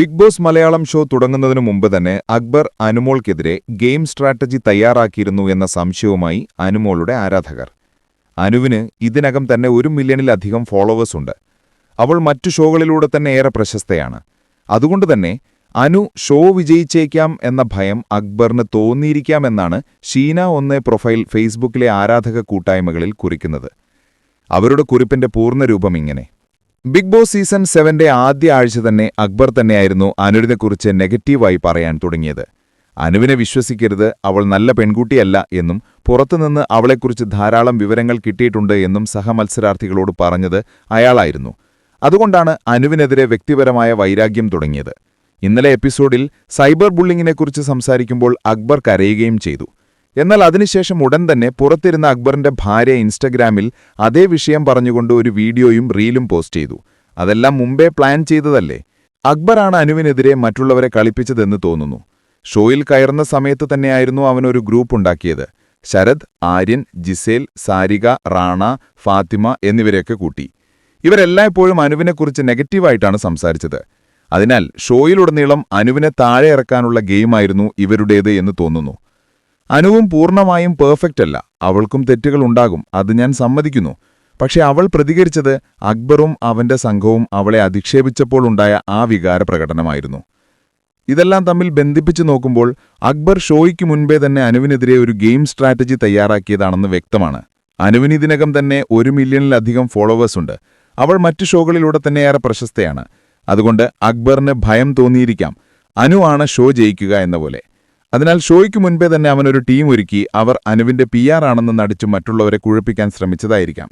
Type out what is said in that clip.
Big boss Malayalam show തുടങ്ങുന്നതിനു മുമ്പ് തന്നെ അക്ബർ അനുമോൾക്കെതിരെ ഗെയിം സ്ട്രാറ്റജി തയ്യാറാക്കിയിരുന്നു എന്ന സംശയവുമായി അനുമോളുടെ ആരാധകർ. അനുവിന് ഇതിനകം തന്നെ ഒരു മില്യണിലധികം ഫോളോവേഴ്സ് ഉണ്ട്. അവൾ മറ്റു ഷോകളിലൂടെ തന്നെ ഏറെ പ്രശസ്തയാണ്. അതുകൊണ്ട് തന്നെ അനു ഷോ വിജയിച്ചേക്കാം എന്ന ഭയം അക്ബറിന് തോന്നിയിരിക്കാമെന്നാണ് ഷീന ഒന്ന് പ്രൊഫൈൽ ഫേസ്ബുക്കിലെ ആരാധക കൂട്ടായ്മകളിൽ കുറിക്കുന്നത്. അവരുടെ കുറിപ്പിന്റെ പൂർണരൂപം ഇങ്ങനെ. ബിഗ് ബോസ് സീസൺ സെവന്റെ ആദ്യ ആഴ്ച തന്നെ അക്ബർ തന്നെയായിരുന്നു അനുവിനെക്കുറിച്ച് നെഗറ്റീവായി പറയാൻ തുടങ്ങിയത്. അനുവിനെ വിശ്വസിക്കരുത് അവൾ നല്ല പെൺകുട്ടിയല്ല എന്നും പുറത്തുനിന്ന് അവളെക്കുറിച്ച് ധാരാളം വിവരങ്ങൾ കിട്ടിയിട്ടുണ്ട് എന്നും സഹമത്സരാർത്ഥികളോട് പറഞ്ഞത് അയാളായിരുന്നു. അതുകൊണ്ടാണ് അനുവിനെതിരെ വ്യക്തിപരമായ വൈരാഗ്യം തുടങ്ങിയത്. ഇന്നലെ എപ്പിസോഡിൽ സൈബർ ബുള്ളിങ്ങിനെക്കുറിച്ച് സംസാരിക്കുമ്പോൾ അക്ബർ കരയുകയും ചെയ്തു. എന്നാൽ അതിനുശേഷം ഉടൻ തന്നെ പുറത്തിരുന്ന അക്ബറിന്റെ ഭാര്യ ഇൻസ്റ്റഗ്രാമിൽ അതേ വിഷയം പറഞ്ഞുകൊണ്ട് ഒരു വീഡിയോയും റീലും പോസ്റ്റ് ചെയ്തു. അതെല്ലാം മുമ്പേ പ്ലാൻ ചെയ്തതല്ലേ? അക്ബറാണ് അനുവിനെതിരെ മറ്റുള്ളവരെ കളിപ്പിച്ചതെന്ന് തോന്നുന്നു. ഷോയിൽ കയറുന്ന സമയത്ത് തന്നെയായിരുന്നു അവനൊരു ഗ്രൂപ്പ് ഉണ്ടാക്കിയത്. ശരത് ആര്യൻ ജിസേൽ സാരിക റാണ ഫാത്തിമ എന്നിവരെയൊക്കെ കൂട്ടി. ഇവരെല്ലായ്പ്പോഴും അനുവിനെക്കുറിച്ച് നെഗറ്റീവായിട്ടാണ് സംസാരിച്ചത്. അതിനാൽ ഷോയിലുടനീളം അനുവിനെ താഴെ ഇറക്കാനുള്ള ഗെയിമായിരുന്നു ഇവരുടേത് എന്ന് തോന്നുന്നു. അനുവും പൂർണമായും പെർഫെക്റ്റ് അല്ല. അവൾക്കും തെറ്റുകൾ ഉണ്ടാകും അത് ഞാൻ സമ്മതിക്കുന്നു. പക്ഷെ അവൾ പ്രതികരിച്ചത് അക്ബറും അവന്റെ സംഘവും അവളെ അധിക്ഷേപിച്ചപ്പോൾ ഉണ്ടായ ആ വികാര പ്രകടനമായിരുന്നു. ഇതെല്ലാം തമ്മിൽ ബന്ധിപ്പിച്ചു നോക്കുമ്പോൾ അക്ബർ ഷോയ്ക്ക് മുൻപേ തന്നെ അനുവിനെതിരെ ഒരു ഗെയിം സ്ട്രാറ്റജി തയ്യാറാക്കിയതാണെന്ന് വ്യക്തമാണ്. അനുവിന് ഇതിനകം തന്നെ ഒരു മില്യണിലധികം ഫോളോവേഴ്സ് ഉണ്ട്. അവൾ മറ്റു ഷോകളിലൂടെ തന്നെ ഏറെ പ്രശസ്തയാണ്. അതുകൊണ്ട് അക്ബറിന് ഭയം തോന്നിയിരിക്കാം. അനു ആണ് ഷോ ജയിക്കുക എന്ന പോലെ. അതിനാൽ ഷോയ്ക്ക് മുൻപേ തന്നെ അവനൊരു ടീം ഒരുക്കി അവർ അനുവിന്റെ പി ആർ ആണെന്ന് നടിച്ചു മറ്റുള്ളവരെ കുഴപ്പിക്കാൻ ശ്രമിച്ചതായിരിക്കാം.